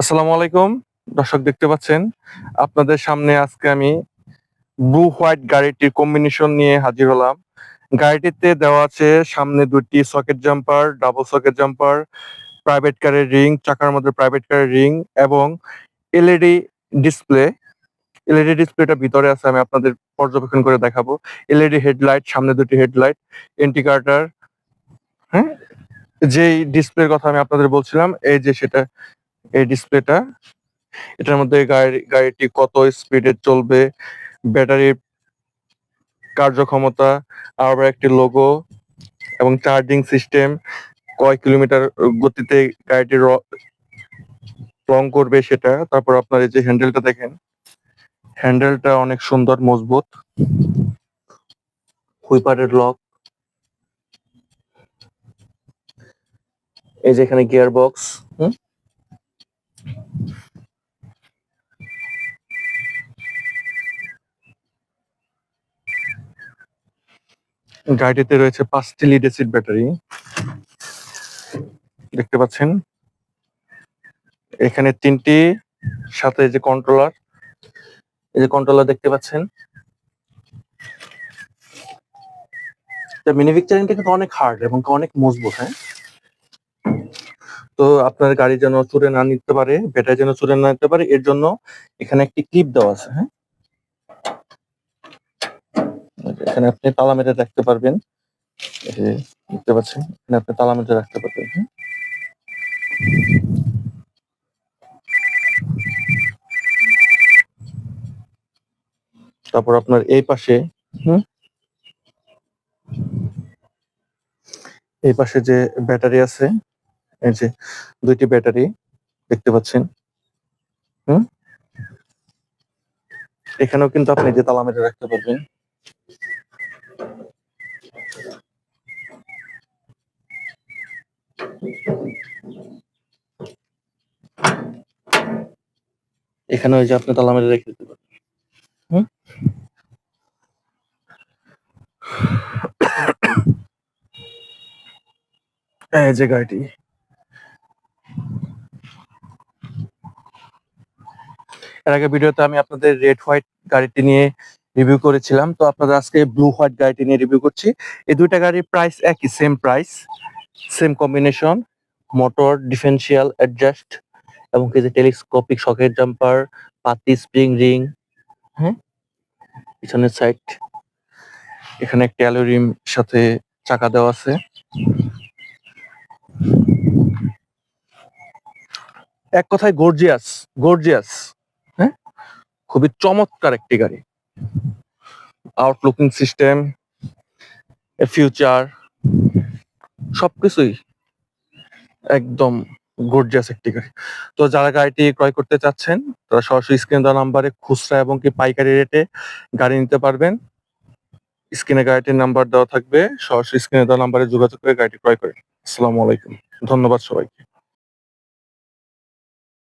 আসসালামু আলাইকুম। দর্শক দেখতে পাচ্ছেন, আপনাদের সামনে আজকে আমি ব্লু হোয়াইট গাড়িটির কম্বিনেশন নিয়ে হাজির হলাম। গাড়িটিতে দেওয়া আছে সামনে দুটি socket jumper double socket jumper private কারের রিং চাকার মধ্যে প্রাইভেট কারের রিং এবং এলইডি ডিসপ্লে এলইডি ডিসপ্লেটা ভিতরে আছে, আমি আপনাদের পর্যবেক্ষণ করে দেখাবো। এলইডি হেডলাইট সামনে দুটি হেডলাইট ইন্ডিকেটর হ্যাঁ? যেই ডিসপ্লের কথা আমি আপনাদের বলছিলাম, এই যে সেটা, এই ডিসপ্লেটা এটার মধ্যে গাড়ি, গাড়িটি কত স্পিডে চলবে, ব্যাটারির কার্যক্ষমতা আবার একটি লোগো এবং চার্জিং সিস্টেম কয় কিলোমিটার গতিতে গাড়িটি রং করবে সেটা, তারপর আপনার এই যে হ্যান্ডেলটা দেখেন হ্যান্ডেলটা অনেক সুন্দর, মজবুত, হুইপারের লক এই যে এখানে গিয়ার বক্স হুম? গাড়িটিতে রয়েছে পাঁচটি লিড অ্যাসিড ব্যাটারি দেখতে পাচ্ছেন? এখানে তিনটি, সাথে যে কন্ট্রোলার এই যে কন্ট্রোলার দেখতে পাচ্ছেন? মিনি ম্যানুফ্যাকচারিংটা কিন্তু অনেক হার্ড এবং অনেক মজবুত হ্যাঁ? তো আপনার গাড়ি যেন চুরে না নিতে পারে, ব্যাটারি যেন চুরে না নিতে পারে, এর জন্য এখানে একটি ক্লিপ দেওয়া আছে হ্যাঁ? এখানে আপনি তালা মেরে রাখতে পারবেন। দেখতে পাচ্ছেন, এখানে আপনি তালা মেরে রাখতে পারবেন হ্যাঁ? তারপর আপনার এই পাশে, হুম? এই পাশে যে ব্যাটারি আছে এই যে দুইটি ব্যাটারি দেখতে পাচ্ছেন। হুম? এখানেও কিন্তু আপনি যে তালা মেরে রাখতে পারবেন। এখানে ওই যে আপনি তালা মেরে রেখে দিতে পারবেন। হুম? এই যে গাড়িটি। এর আগে ভিডিওতে আমি আপনাদের রেড হোয়াইট গাড়িটি নিয়ে রিভিউ করেছিলাম। তো আপনাদের আজকে ব্লু হোয়াইট গাড়িটি নিয়ে রিভিউ করছি। এই দুইটা গাড়ির প্রাইস একই same price same combination motor differential adjust এবং কি যে টেলিস্কোপিক সকেট জাম্পার পাতি স্প্রিং রিং হ্যাঁ পিছনের সাইড এখানে একটি অ্যালোরিম সাথে চাকা দেওয়া আছে। এক কথায় গর্জিয়াস গর্জিয়াস খুবই চমৎকার একটি গাড়ি। আউটলুকিং সিস্টেম ফিউচার সবকিছুই একদম গর্জিয়াস একটি গাড়ি। তো যারা গাড়িটি ক্রয় করতে চাচ্ছেন, তারা সরাসরি স্ক্রিন দেওয়া নাম্বারে খুচরা এবং কি পাইকারি রেটে গাড়ি নিতে পারবেন। স্ক্রিনে গাড়িটির নাম্বার দেওয়া থাকবে, সরাসরি স্ক্রিনে দেওয়া নাম্বারে যোগাযোগ করে গাড়িটি ক্রয় করেন। আসসালামু আলাইকুম। ধন্যবাদ সবাইকে।